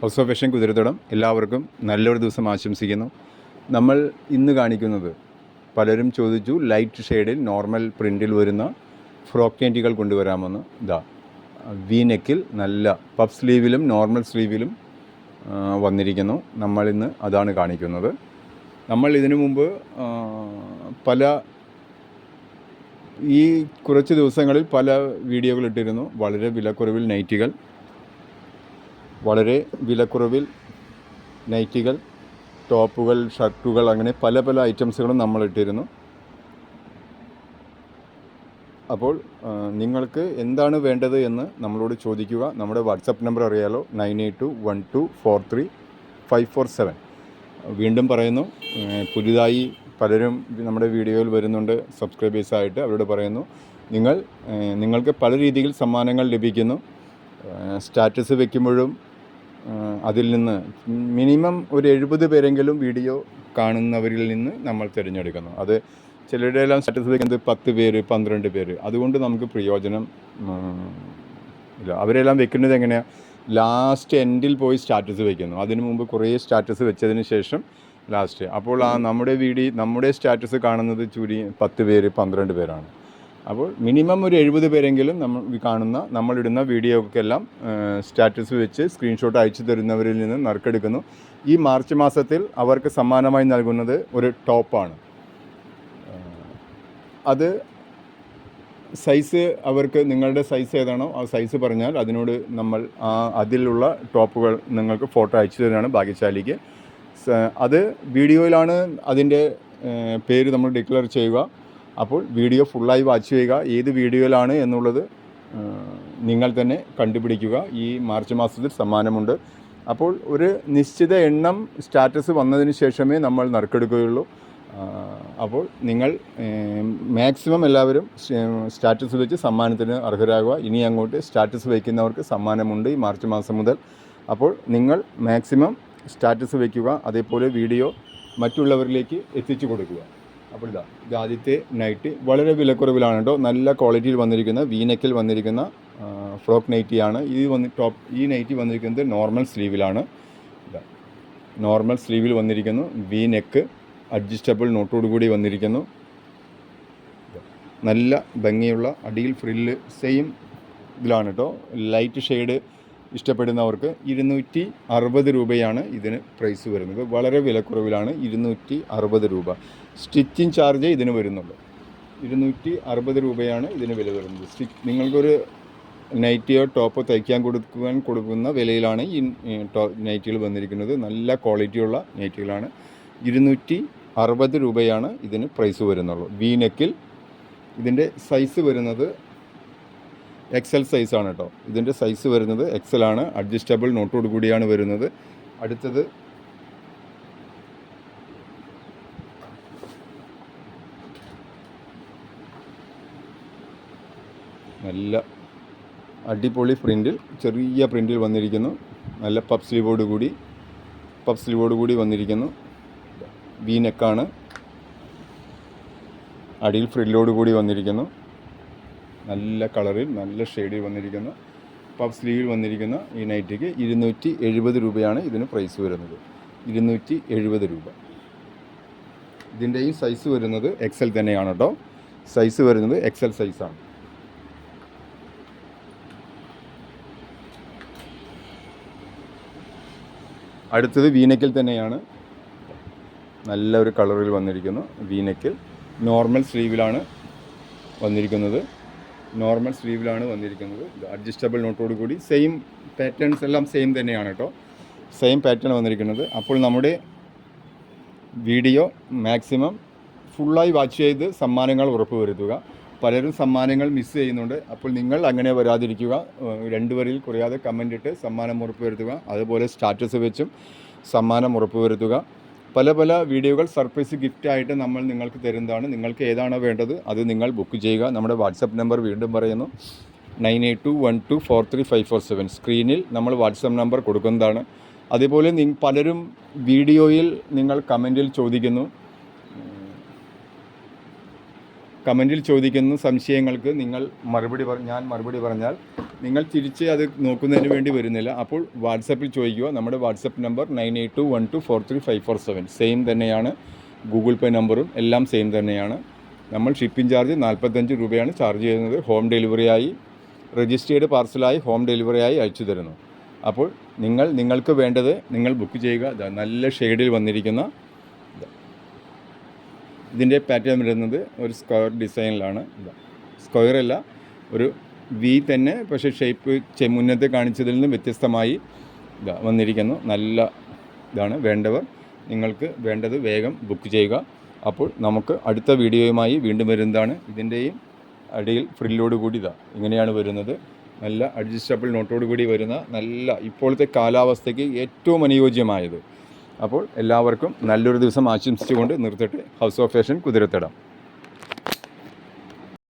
House of fashion കുതിരത്തോടം എല്ലാവർക്കും നല്ലൊരു ദിവസം ആശംസിക്കുന്നു. നമ്മൾ ഇന്ന് കാണിക്കുന്നത് പലരും ചോദിച്ചു ലൈറ്റ് ഷെയ്ഡിൽ നോർമൽ പ്രിന്റിൽ വരുന്ന ഫ്രോക്ക് നൈറ്റികൾ കൊണ്ടുവരാമെന്ന്. ഇതാ വി നെക്കിൽ നല്ല പഫ് സ്ലീവിലും നോർമൽ സ്ലീവിലും വന്നിരിക്കുന്നു. നമ്മൾ ഇന്ന് അതാണ് കാണിക്കുന്നത്. നമ്മൾ ഇതിനു മുമ്പ് പല ഈ കുറച്ച് ദിവസങ്ങളിൽ പല വീഡിയോകൾ ഇട്ടിരുന്നു. വളരെ വിലക്കുറവിൽ നൈറ്റികൾ വളരെ വിലക്കുറവിൽ നൈറ്റികൾ ടോപ്പുകൾ ഷർട്ടുകൾ അങ്ങനെ പല പല ഐറ്റംസുകളും നമ്മൾ ഇട്ടിരുന്നു അപ്പോൾ നിങ്ങൾക്ക് എന്താണ് വേണ്ടത് എന്ന് നമ്മളോട് ചോദിക്കുക. നമ്മുടെ വാട്സപ്പ് നമ്പർ അറിയാലോ nine eight two one two four three five four seven. വീണ്ടും പറയുന്നു പുതുതായി പലരും നമ്മുടെ വീഡിയോയിൽ വരുന്നുണ്ട് സബ്സ്ക്രൈബേഴ്സായിട്ട് അവരോട് പറയുന്നു നിങ്ങൾ നിങ്ങൾക്ക് പല രീതിയിൽ സമ്മാനങ്ങൾ ലഭിക്കുന്നു. സ്റ്റാറ്റസ് വെക്കുമ്പോഴും അതിൽ നിന്ന് മിനിമം ഒരു എഴുപത് പേരെങ്കിലും വീഡിയോ കാണുന്നവരിൽ നിന്ന് നമ്മൾ തിരഞ്ഞെടുക്കുന്നു. അത് ചിലരുടെ എല്ലാം സ്റ്റാറ്റസ് വെക്കുന്നത് പത്ത് പേര് പന്ത്രണ്ട് പേര്. അതുകൊണ്ട് നമുക്ക് പ്രയോജനം ഇല്ല. അവരെല്ലാം വെക്കുന്നത് എങ്ങനെയാണ് ലാസ്റ്റ് എൻഡിൽ പോയി സ്റ്റാറ്റസ് വെക്കുന്നു. അതിനു മുമ്പ് കുറേ സ്റ്റാറ്റസ് വെച്ചതിന് ശേഷം ലാസ്റ്റ്. അപ്പോൾ ആ നമ്മുടെ വീഡിയോ നമ്മുടെ സ്റ്റാറ്റസ് കാണുന്നത് ചുരി പത്ത് പേര് പന്ത്രണ്ട് പേരാണ്. അപ്പോൾ മിനിമം ഒരു എഴുപത് പേരെങ്കിലും നമ്മൾ കാണുന്ന നമ്മളിടുന്ന വീഡിയോക്കെല്ലാം സ്റ്റാറ്റസ് വെച്ച് സ്ക്രീൻഷോട്ട് അയച്ചു തരുന്നവരിൽ നിന്ന് നറുക്കെടുക്കുന്നു. ഈ മാർച്ച് മാസത്തിൽ അവർക്ക് സമ്മാനമായി നൽകുന്നത് ഒരു ടോപ്പാണ്. അത് സൈസ് അവർക്ക് നിങ്ങളുടെ സൈസ് ഏതാണോ ആ സൈസ് പറഞ്ഞാൽ അതിനോട് നമ്മൾ ആ അതിലുള്ള ടോപ്പുകൾ നിങ്ങൾക്ക് ഫോട്ടോ അയച്ചു തരുന്നതാണ് ഭാഗ്യശാലിക്ക്. അത് വീഡിയോയിലാണ് അതിന്റെ പേര് നമ്മൾ ഡിക്ലെയർ ചെയ്യുക. അപ്പോൾ വീഡിയോ ഫുള്ളായി വാച്ച് ചെയ്യുക. ഏത് വീഡിയോയിലാണ് എന്നുള്ളത് നിങ്ങൾ തന്നെ കണ്ടുപിടിക്കുക. ഈ മാർച്ച് മാസത്തിൽ സമ്മാനമുണ്ട്. അപ്പോൾ ഒരു നിശ്ചിത എണ്ണം സ്റ്റാറ്റസ് വന്നതിന് ശേഷമേ നമ്മൾ നറുക്കെടുക്കുകയുള്ളൂ. അപ്പോൾ നിങ്ങൾ മാക്സിമം എല്ലാവരും സ്റ്റാറ്റസ് വെച്ച് സമ്മാനത്തിന് അർഹരാകുക. ഇനി അങ്ങോട്ട് സ്റ്റാറ്റസ് വയ്ക്കുന്നവർക്ക് സമ്മാനമുണ്ട് ഈ മാർച്ച് മാസം മുതൽ. അപ്പോൾ നിങ്ങൾ മാക്സിമം സ്റ്റാറ്റസ് വയ്ക്കുക. അതേപോലെ വീഡിയോ മറ്റുള്ളവരിലേക്ക് എത്തിച്ചു കൊടുക്കുക. അപ്പോൾ ഇതാ ഇത് ആദ്യത്തെ നൈറ്റ് വളരെ വിലക്കുറവിലാണ് കേട്ടോ നല്ല ക്വാളിറ്റിയിൽ വന്നിരിക്കുന്ന വീനെക്കിൽ വന്നിരിക്കുന്ന ഫ്രോക്ക് നൈറ്റിയാണ് ഇത് വന്ന് ടോപ്പ് ഈ നൈറ്റി വന്നിരിക്കുന്നത് നോർമൽ സ്ലീവിലാണ് ഇതാ നോർമൽ സ്ലീവിൽ വന്നിരിക്കുന്നു. വി നെക്ക് അഡ്ജസ്റ്റബിൾ നോട്ടോട് കൂടി വന്നിരിക്കുന്നു. നല്ല ഭംഗിയുള്ള അടിയിൽ ഫ്രില്ല് സെയിം ഇതിലാണ് കേട്ടോ ലൈറ്റ് ഷെയ്ഡ് ഇഷ്ടപ്പെടുന്നവർക്ക് ഇരുന്നൂറ്റി അറുപത് രൂപയാണ് ഇതിന് പ്രൈസ് വരുന്നത്. വളരെ വിലക്കുറവിലാണ് ഇരുന്നൂറ്റി അറുപത് രൂപ. സ്റ്റിച്ചിങ് ചാർജ് ഇതിന് വരുന്നുള്ളൂ. ഇരുന്നൂറ്റി അറുപത് രൂപയാണ് ഇതിന് വില വരുന്നത്. സ്റ്റിച്ച് നിങ്ങൾക്കൊരു നൈറ്റിയോ ടോപ്പോ തയ്ക്കാൻ കൊടുക്കുവാൻ കൊടുക്കുന്ന വിലയിലാണ് ഈ നൈറ്റികൾ വന്നിരിക്കുന്നത്. നല്ല ക്വാളിറ്റിയുള്ള നൈറ്റികളാണ്. ഇരുന്നൂറ്റി അറുപത് രൂപയാണ് ഇതിന് പ്രൈസ് വരുന്നുള്ളൂ. വി നെക്കിൽ ഇതിന്റെ സൈസ് വരുന്നത് എക്സൽ സൈസാണ് കേട്ടോ ഇതിന്റെ സൈസ് വരുന്നത് എക്സൽ ആണ്. അഡ്ജസ്റ്റബിൾ നോട്ടോട് കൂടിയാണ് വരുന്നത്. അടുത്തത് നല്ല അടിപൊളി പ്രിന്റിൽ ചെറിയ പ്രിന്റിൽ വന്നിരിക്കുന്നു. നല്ല പഫ് സ്ലീവോട് കൂടി പഫ് സ്ലീവോട് കൂടി വന്നിരിക്കുന്നു. വി നെക്കാണ് അടിയിൽ ഫ്രില്ലോട് കൂടി വന്നിരിക്കുന്നു. നല്ല കളറിൽ നല്ല ഷെയ്ഡിൽ വന്നിരിക്കുന്ന. പഫ് സ്ലീവിൽ വന്നിരിക്കുന്ന ഈ നൈറ്റിക്ക്. ഇരുന്നൂറ്റി എഴുപത് രൂപയാണ് ഇതിന് പ്രൈസ് വരുന്നത്. ഇരുന്നൂറ്റി എഴുപത് രൂപ. ഇതിന്റെയും സൈസ് വരുന്നത് എക്സൽ തന്നെയാണ് കേട്ടോ. സൈസ് വരുന്നത് എക്സൽ സൈസാണ്. അടുത്തത് വീനക്കിൽ തന്നെയാണ്. നല്ല ഒരു കളറിൽ വന്നിരിക്കുന്നു വീനക്കിൽ. നോർമൽ സ്ലീവിലാണ് വന്നിരിക്കുന്നത്. നോർമൽ സ്ലീവിലാണ് വന്നിരിക്കുന്നത്. അഡ്ജസ്റ്റബിൾ നോട്ടോട് കൂടി സെയിം പാറ്റേൺസ് എല്ലാം സെയിം തന്നെയാണ് കേട്ടോ. സെയിം പാറ്റേൺ വന്നിരിക്കുന്നത്. അപ്പോൾ നമ്മുടെ വീഡിയോ മാക്സിമം ഫുള്ളായി വാച്ച് ചെയ്ത് സമ്മാനങ്ങൾ ഉറപ്പുവരുത്തുക. പലരും സമ്മാനങ്ങൾ മിസ് ചെയ്യുന്നുണ്ട്. അപ്പോൾ നിങ്ങൾ അങ്ങനെ വരാതിരിക്കുക. രണ്ടുപേരിൽ കുറയാതെ കമന്റ് ഇട്ട് സമ്മാനം ഉറപ്പുവരുത്തുക. അതുപോലെ സ്റ്റാറ്റസ് വെച്ചും സമ്മാനം ഉറപ്പുവരുത്തുക. പല പല വീഡിയോകൾ സർപ്രൈസ് ഗിഫ്റ്റ് ആയിട്ട് നമ്മൾ നിങ്ങൾക്ക് തരുന്നതാണ്. നിങ്ങൾക്ക് ഏതാണോ വേണ്ടത് അത് നിങ്ങൾ ബുക്ക് ചെയ്യുക. നമ്മുടെ വാട്സപ്പ് നമ്പർ വീണ്ടും പറയുന്നു. Nine eight two one two four three five four seven സ്ക്രീനിൽ നമ്മൾ വാട്സപ്പ് നമ്പർ കൊടുക്കുന്നതാണ്. അതേപോലെ പലരും വീഡിയോയിൽ നിങ്ങൾ കമന്റിൽ ചോദിക്കുന്നു. കമന്റിൽ ചോദിക്കുന്ന സംശയങ്ങൾക്ക് നിങ്ങൾ മറുപടി ഞാൻ മറുപടി പറഞ്ഞാൽ നിങ്ങൾ തിരിച്ച് അത് നോക്കുന്നതിന് വേണ്ടി വരുന്നില്ല. അപ്പോൾ വാട്സപ്പിൽ ചോദിക്കുക. നമ്മുടെ WhatsApp number nine eight two one two four three five four seven. Same തന്നെയാണ് ഗൂഗിൾ പേ നമ്പറും എല്ലാം സെയിം തന്നെയാണ്. നമ്മൾ ഷിപ്പിംഗ് ചാർജ് നാൽപ്പത്തഞ്ച് രൂപയാണ് ചാർജ് ചെയ്യുന്നത്. ഹോം ഡെലിവറിയായി രജിസ്റ്റേർഡ് പാർസലായി ഹോം ഡെലിവറിയായി അയച്ചു തരുന്നു. അപ്പോൾ നിങ്ങൾ നിങ്ങൾക്ക് വേണ്ടത് നിങ്ങൾ ബുക്ക് ചെയ്യുക. നല്ല ഷെയ്ഡിൽ വന്നിരിക്കുന്ന. ഇതിന്റെ പാറ്റേൺ വരുന്നത് ഒരു സ്ക്വയർ ഡിസൈനിലാണ് സ്ക്വയർ അല്ല ഒരു വി തന്നെ പക്ഷേ ഷേപ്പ് മുന്നത്തെ കാണിച്ചതിൽ നിന്ന് വ്യത്യസ്തമായി ഇതാ വന്നിരിക്കുന്നു. നല്ല ഇതാണ് വേണ്ടവർ. നിങ്ങൾക്ക് വേണ്ടത് വേഗം ബുക്ക് ചെയ്യുക. അപ്പോൾ നമുക്ക് അടുത്ത വീഡിയോയുമായി വീണ്ടും വരുന്നതാണ്. ഇതിന്റെയും അടിയിൽ ഫ്രില്ലോട് കൂടി ഇതാ ഇങ്ങനെയാണ് വരുന്നത്. നല്ല അഡ്ജസ്റ്റബിൾ നോട്ടോട് കൂടി വരുന്ന നല്ല ഇപ്പോഴത്തെ കാലാവസ്ഥയ്ക്ക് ഏറ്റവും അനുയോജ്യമായത്. അപ്പോൾ എല്ലാവർക്കും നല്ലൊരു ദിവസം ആശംസിച്ചുകൊണ്ട് നിർത്തട്ടെ ഹൗസ് ഓഫ് ഫാഷൻ കുതിരത്തടം.